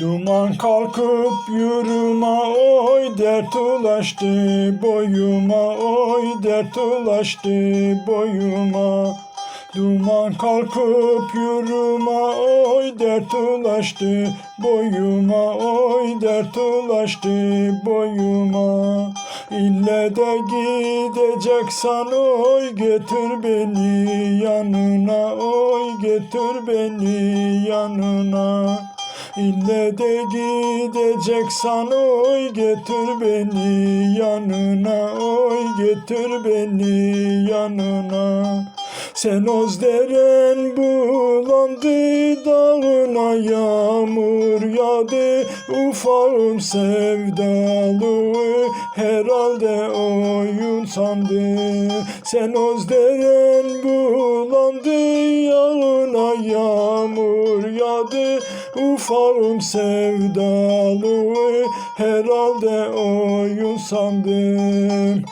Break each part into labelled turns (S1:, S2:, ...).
S1: Duman kalkıp yürüme oy dert ulaştı. Boyuma oy dert ulaştı boyuma. Duman kalkıp yürüme oy dert ulaştı. Boyuma oy dert ulaştı boyuma. İlle de gideceksen oy getir beni yanına oy getir beni yanına İlle de gideceksen oy getir beni yanına oy getir beni yanına. Sen ozderen bulandı dağına yağmur yağdı. Ufağım sevdalı herhalde oyun sandı. Sen ozderen bulandı yağına yağmur yağdı ufağım sevdalı herhalde oyun sandım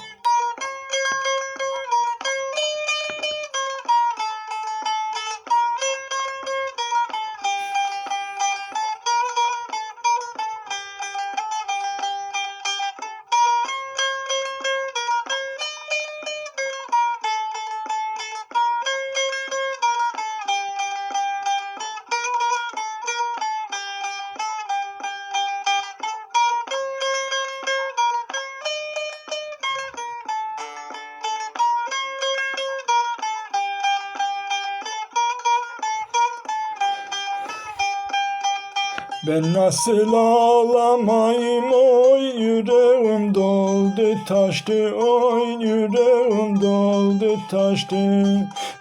S1: Ben nasıl ağlamayım? Oy yüreğim doldu taştı. Oy yüreğim doldu taştı.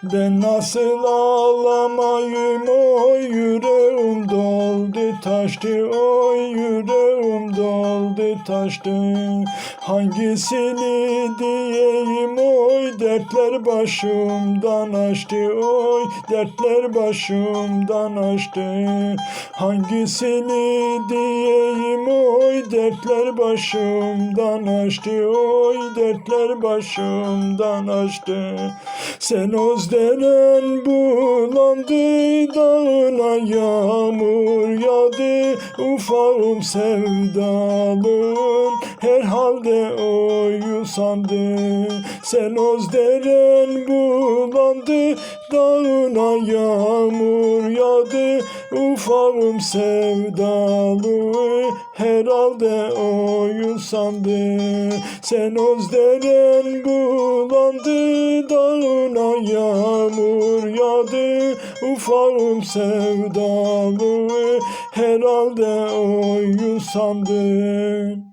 S1: Ben nasıl ağlamayım? Oy yüreğim doldu taştı oy yüreğim doldu taştı. Hangisini diyeyim oy dertler başımdan açtı oy dertler başımdan açtı Hangisini diyeyim dertler başımdan açtı. Oy dertler başımdan açtı. Sen ozdelen bulandı dağına yağmur yağdı. Ufağım sevdalın herhalde oyu sandı Sen ozdelen bulandı dağına yağmur yağdı ufağım sevdalı herhalde oyun sandı. Sen ozdelen bulandı dağına yağmur yağdı. Ufağım sevdalı herhalde oyun sandı